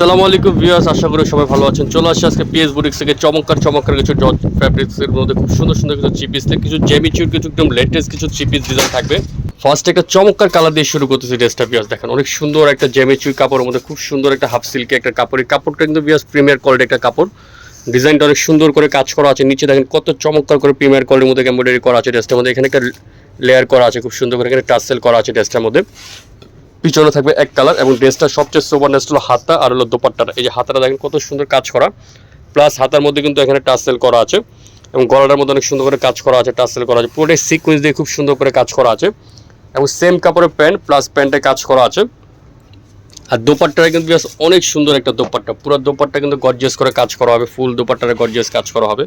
আসসালামু আলাইকুম ভিউয়ার্স, আশা করি সবাই ভালো আছেন। চলে আসছে আজকে পিএস বুটিক্স থেকে। চমৎকার চমৎকার কিছু জর্জ ফ্যাব্রিক্সের মধ্যে খুব সুন্দর সুন্দর কিছু চিপিস কিছু জেমিচুর কিছু একদম লেটেস্ট কিছু চিপিস ডিজাইন থাকবে। ফার্স্ট একটা চমৎকার কালার দিয়ে শুরু করতেছি ড্রেসটা ভিউয়ার্স দেখেন অনেক সুন্দর একটা জেমিচুর কাপড়ের মধ্যে, খুব সুন্দর একটা হাফ সিল্কে একটা কাপড়। এই কাপড়টা কিন্তু ভিউয়ার্স প্রিমিয়ার কোয়ালিটি একটা কাপড়। ডিজাইনটা অনেক সুন্দর করে কাজ করা আছে। নিচে দেখেন কত চমৎকার করে প্রিমিয়ার কোয়ালিটির মধ্যে এমব্রয়ডারি করা আছে ড্রেসটার মধ্যে। এখানে একটা লেয়ার করা আছে খুব সুন্দর করে, এখানে টাসেল করা আছে ড্রেসটার মধ্যে। পিছনে থাকবে এক কালার এবং ড্রেসটা সবচেয়ে সোবারনেস্ট হলো হাতা আর হলো দোপাট্টাটা। এই যে হাতাটা দেখেন কত সুন্দর কাজ করা। প্লাস হাতার মধ্যে কিন্তু এখানে টাসেল করা আছে এবং গলাটার মধ্যে অনেক সুন্দর করে কাজ করা আছে টাসেল করা আছে। পুরোটাই সিকুয়েন্স দিয়ে খুব সুন্দর করে কাজ করা আছে। এবং সেম কাপড়ের প্যান্ট প্লাস প্যান্টে কাজ করা আছে। আর দোপাট্টাটা কিন্তু বেশ অনেক সুন্দর একটা দোপাট্টা। পুরো দোপাট্টা কিন্তু গর্জিয়াস করে কাজ করা হবে, ফুল দোপাট্টারে গর্জিয়াস কাজ করা হবে।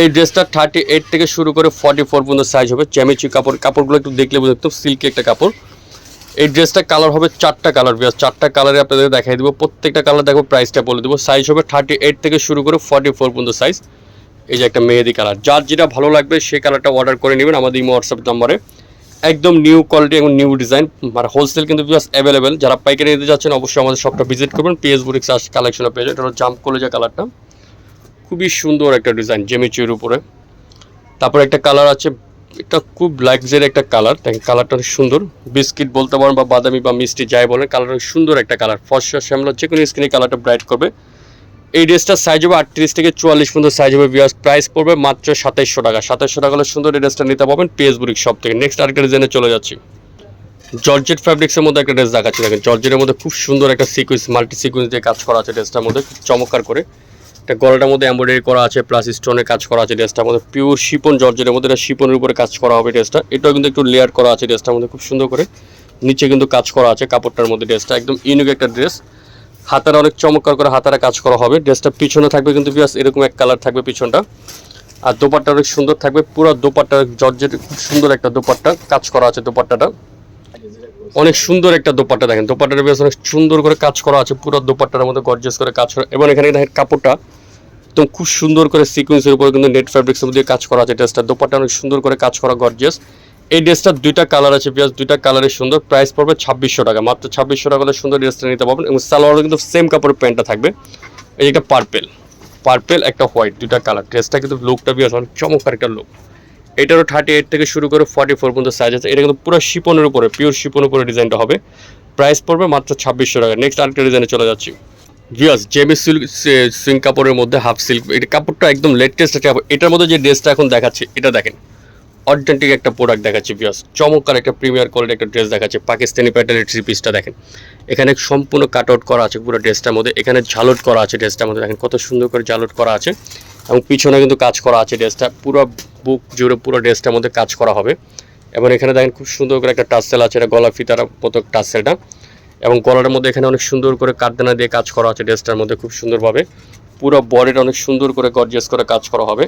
এই ড্রেসটা থার্টি এইট থেকে শুরু করে ফর্টি ফোর পর্যন্ত সাইজ হবে। চ্যামেচি কাপড়, কাপড়গুলো একটু দেখলে বুঝতে সিল্কি একটা কাপড়। এই ড্রেসটা কালার হবে চারটা কালার বিয়াস চারটা কালারে আপনাদের দেখাই দিব। প্রত্যেকটা কালার দেখো প্রাইসটা বলে দেবো। সাইজ হবে থার্টি এইট থেকে শুরু করে ফর্টি ফোর পর্যন্ত সাইজ এই যে একটা মেহেদি কালার যার যেটা ভালো লাগবে সেই কালারটা অর্ডার করে নেবেন আমাদের ইমো হোয়াটসঅ্যাপ নাম্বারে একদম নিউ কোয়ালিটি এবং নিউ ডিজাইন মানে হোলসেল কিন্তু বিয়াস অ্যাভেলেবেল যারা পাইকারি নিতে যাচ্ছেন, অবশ্যই আমাদের শপটা ভিজিট করবেন। পিএস বুরিক্স আস কালেকশনে পেয়ে এটা হলো জাম্প কলেজা কালারটা খুবই সুন্দর একটা ডিজাইন জেমিচির উপরে। তারপর একটা কালার আছে এটা খুব লাক্সারি একটা কালার দেখেন কালারটা সুন্দর। বিস্কিট বলতে পারেন বা বাদামি বা মিষ্টি যাই বলেন কালার অনেক সুন্দর একটা কালার ফর্সা শ্যামলা যে কোনো স্কিনে কালারটা ব্রাইট করবে। এই ড্রেসটার সাইজ হবে আটত্রিশ থেকে চুয়াল্লিশ পর্যন্ত সাইজ হবে বিয়াস প্রাইস পড়বে মাত্র সাতাইশশো টাকা। সাতাইশশো টাকা হলে সুন্দর এই ড্রেসটা নিতে পারবেন পিএস সব থেকে। নেক্সট আরেকটা ডিজাইনে চলে যাচ্ছি। জর্জেট ফ্যাব্রিক্সের মধ্যে একটা ড্রেস দেখাচ্ছি। দেখেন জর্জেটের মধ্যে খুব সুন্দর একটা সিকুয়েন্স মাল্টি সিকুয়েন্স দিয়ে কাজ করা আছে ড্রেসটার মধ্যে। চমৎকার করে। একটা গলাটার মধ্যে এমব্রয়ডারি করা আছে প্লাস স্টোনের কাজ করা আছে ড্রেসটার মধ্যে। পিওর শিপন জর্জেটের মধ্যে, এটা শিপনের উপরে কাজ করা হবে ড্রেসটা। এটাও কিন্তু একটু লেয়ার করা আছে ড্রেসটার মধ্যে, খুব সুন্দর করে। নিচে কিন্তু কাজ করা আছে কাপড়টার মধ্যে ড্রেসটা, একদম ইউনিক একটা ড্রেস। হাতারা অনেক চমৎকার করে হাতারা কাজ করা হবে। ড্রেসটা পিছনে থাকবে কিন্তু বিয়াস এরকম এক কালার থাকবে পিছনটা। আর দোপাট্টা অনেক সুন্দর থাকবে, পুরো দোপাট্টা, জর্জেট, খুব সুন্দর একটা দোপাট্টা কাজ করা আছে দোপাট্টাটা। অনেক সুন্দর একটা দোপাট্টা দেখেন। দোপাট্টাটা বেশ অনেক সুন্দর করে কাজ করা আছে, পুরো দোপাট্টার মধ্যে গর্জিয়াস করে কাজ করা। এবং এখানে দেখেন কাপড়টা একদম খুব সুন্দর করে সিকুয়েন্সের উপরে কিন্তু নেট ফ্যাব্রিক্সের মধ্যে কাজ করা আছে ড্রেসটা দোপাট্টা অনেক সুন্দর করে কাজ করা গর্জিয়াস এই ড্রেসটার দুইটা কালার আছে পেঁয়াজ দুইটা কালারের সুন্দর। প্রাইস পড়বে ছাব্বিশশো টাকা। মাত্র ছাব্বিশশো টাকা সুন্দর ড্রেসটা নিতে পারবেন এবং সালোয়ারও কিন্তু সেম কাপড়ের প্যান্টটা থাকবে। এই একটা পার্পেল পার্পেল একটা হোয়াইট দুইটা কালার ড্রেসটা কিন্তু লুকটা বিয়াস অনেক চমৎকার একটা লুক এটারও থার্টি এইট থেকে শুরু করে ফর্টি ফোর পর্যন্ত সাইজ আছে। এটা কিন্তু পুরো শিপনের উপরে পিওর শিপনের উপরে ডিজাইনটা হবে। প্রাইস পড়বে মাত্র ছাব্বিশশো টাকা। নেক্সট আরেকটা ডিজাইনে চলে যাচ্ছি। ভিয়াস জেমি সিল্ক সুইং কাপড়ের মধ্যে হাফ সিল্ক এটা কাপড়টা একদম লেটেস্ট একটা কাপড় এটার মধ্যে যে ড্রেসটা এখন দেখাচ্ছে, এটা দেখেন। অথেন্টিক একটা প্রোডাক্ট দেখাচ্ছে ভিয়াস চমৎকার একটা প্রিমিয়ার কোয়ালিটি একটা ড্রেস দেখাচ্ছে। পাকিস্তানি প্যাটার্নের থ্রি পিসটা দেখেন। এখানে সম্পূর্ণ কাট আউট করা আছে পুরো ড্রেসটার মধ্যে। এখানে ঝালট করা আছে ড্রেসটার মধ্যে। দেখেন কত সুন্দর করে ঝালট করা আছে। এবং পিছনে কিন্তু কাজ করা আছে ড্রেসটা পুরো বুক জুড়ে পুরো ড্রেসটার মধ্যে কাজ করা হবে। এবং এখানে দেখেন খুব সুন্দর করে একটা টাসেল আছে। এটা গলা ফিতার মতো টাসেলটা এবং গলার মধ্যে এখানে অনেক সুন্দর করে কাঠদানা দিয়ে কাজ করা আছে ড্রেসটার মধ্যে খুব সুন্দরভাবে। পুরো বডিটা অনেক সুন্দর করে গর্জিয়াস করে কাজ করা হবে।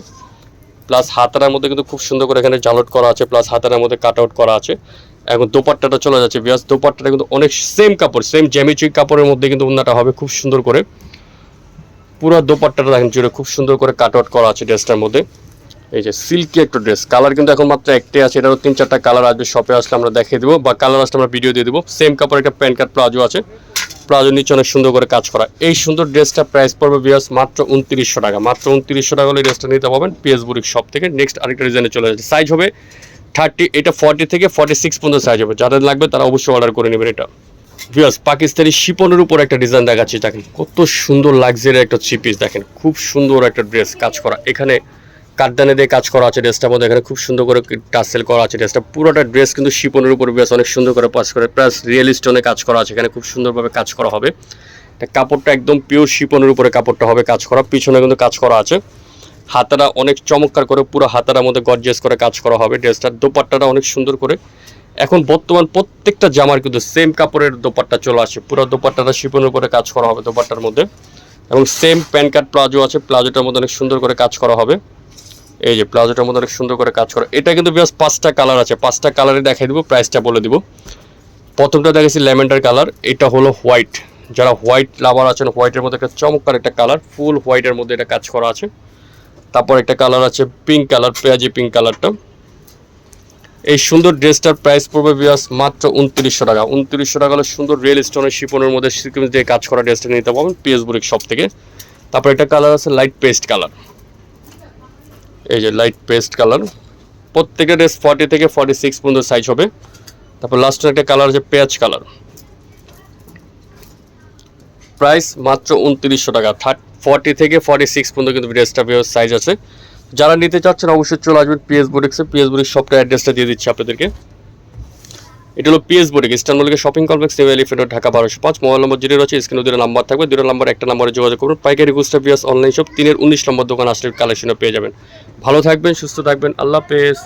প্লাস হাতারার মধ্যে কিন্তু খুব সুন্দর করে এখানে জালট করা আছে প্লাস হাতারার মধ্যে কাট আউট করা আছে। এখন দোপাট্টাটা চলে যাচ্ছে বিয়াস দোপাট্টাটা কিন্তু অনেক সেম কাপড় সেম জ্যামিচুই কাপড়ের মধ্যে কিন্তু উন্নাটা হবে খুব সুন্দর করে। পুরো দোপাট্টাটা দেখেন জুড়ে খুব সুন্দর করে কাট আউট করা আছে ড্রেসটার মধ্যে। এই যে সিল্কি একটা ড্রেস। কালার কিন্তু এখন মাত্র একটাই আছে, এটারও তিন চারটা কালার আসবে, শপে আসলে আমরা দেখিয়ে দেবো। বা কালার আসলে আমরা ভিডিও দিয়ে দেবো। সেম কাপড়, একটা প্যান্ট কার্ড প্লাজো আছে। প্লাজো নিচে অনেক সুন্দর করে কাজ করা। এই সুন্দর ড্রেসটা প্রাইস পড়বে বিয়াস মাত্র উনত্রিশশো টাকা। মাত্র উনত্রিশশো টাকা হলে ড্রেসটা নিতে পাবেন পিএস বুরিক শপ থেকে। নেক্সট আরেকটা ডিজাইনে চলে যাচ্ছে সাইজ হবে থার্টি এটা ফর্টি থেকে ফর্টি সিক্স পর্যন্ত সাইজ হবে। যাদের লাগবে তারা অবশ্যই অর্ডার করে নেবেন এটা। বিয়াস পাকিস্তানি শিপনের উপর একটা ডিজাইন দেখাচ্ছি। দেখেন কত সুন্দর লাক্সারি একটা থ্রি পিস দেখেন, খুব সুন্দর একটা ড্রেস কাজ করা। এখানে কাঠদানে দিয়ে কাজ করা আছে, ড্রেসটার মধ্যে এখানে খুব সুন্দর করে টাসেল করা আছে, ড্রেসটা পুরোটা ড্রেস কিন্তু শিপনের উপর বেশ অনেক সুন্দর করে পাস করে, প্লাস রিয়েল স্টোনে কাজ করা আছে, এখানে খুব সুন্দরভাবে কাজ করা হবে। কাপড়টা একদম পিওর শিপনের উপরে কাপড়টা হবে কাজ করা, পিছনে কিন্তু কাজ করা আছে। হাতাটা অনেক চমৎকার করে পুরো হাতারার মধ্যে গর্জিয়াস করে কাজ করা হবে, ড্রেসটার দোপাট্টাটা অনেক সুন্দর করে। এখন বর্তমান প্রত্যেকটা জামার কিন্তু সেম কাপড়ের দোপাট্টা চলে আসে পুরো দোপাট্টাটা শিপনের উপরে কাজ করা হবে দোপাট্টার মধ্যে। এবং সেম প্যান্ট কার্ড প্লাজো আছে, প্লাজোটার মধ্যে অনেক সুন্দর করে কাজ করা হবে। এই যে প্লাজোটার মধ্যে অনেক সুন্দর করে কাজ করা। এটা কিন্তু বেশ পাঁচটা কালার আছে। পাঁচটা কালারে দেখাই দিব প্রাইসটা বলে দিব। প্রথমটা দেখেছি ল্যাভেন্ডার কালার এটা হলো হোয়াইট যারা হোয়াইট লাভার আছেন হোয়াইটের মধ্যে একটা চমৎকার একটা কালার ফুল হোয়াইটের মধ্যে এটা কাজ করা আছে। তারপর একটা কালার আছে পিঙ্ক কালার পেঁয়াজি পিঙ্ক কালারটা এই সুন্দর ড্রেসটার প্রাইস পড়বে বিয়াস মাত্র উনত্রিশশো টাকা। উনত্রিশশো টাকা হলে সুন্দর রিয়েল স্টোনের শিপনের মধ্যে সিকুয়েন্স দিয়ে কাজ করা ড্রেসটা নিতে পারবেন পিএস বুরিক শপ থেকে। তারপর একটা কালার আছে লাইট পেস্ট কালার এই যে লাইট পেস্ট কালার প্রত্যেকটা ড্রেস ফর্টি থেকে ফর্টি সিক্স পর্যন্ত সাইজ হবে। তারপর লাস্টের একটা কালার হচ্ছে পেঁয়াজ কালার প্রাইস মাত্র উনত্রিশশো টাকা। থার্ট ফর্টি থেকে ফর্টি সিক্স পর্যন্ত কিন্তু ড্রেসটা সাইজ আছে। যারা নিতে চাচ্ছেন অবশ্যই চলে আসবেন পিএস বুটিক্সে পিএস বুটিক সবটা অ্যাড্রেসটা দিয়ে দিচ্ছি আপনাদেরকে। এটা হলো PS boutique eastern shopping complex New Elephant Dhaka, বারোশো পাঁচ। মোবাইল নম্বর যেটি রয়েছে স্ক্রিনে দুটো নাম্বার থাকবে। দুটো নাম্বার একটা নাম্বারে যোগাযোগ করুন। পাইকারি গুস্টা বিয়াস অনলাইন শপ তিনের উনিশ নম্বর দোকান আসলে কালেকশনও পেয়ে যাবেন। ভালো থাকবেন, সুস্থ থাকবেন। আল্লাহ হাফেজ।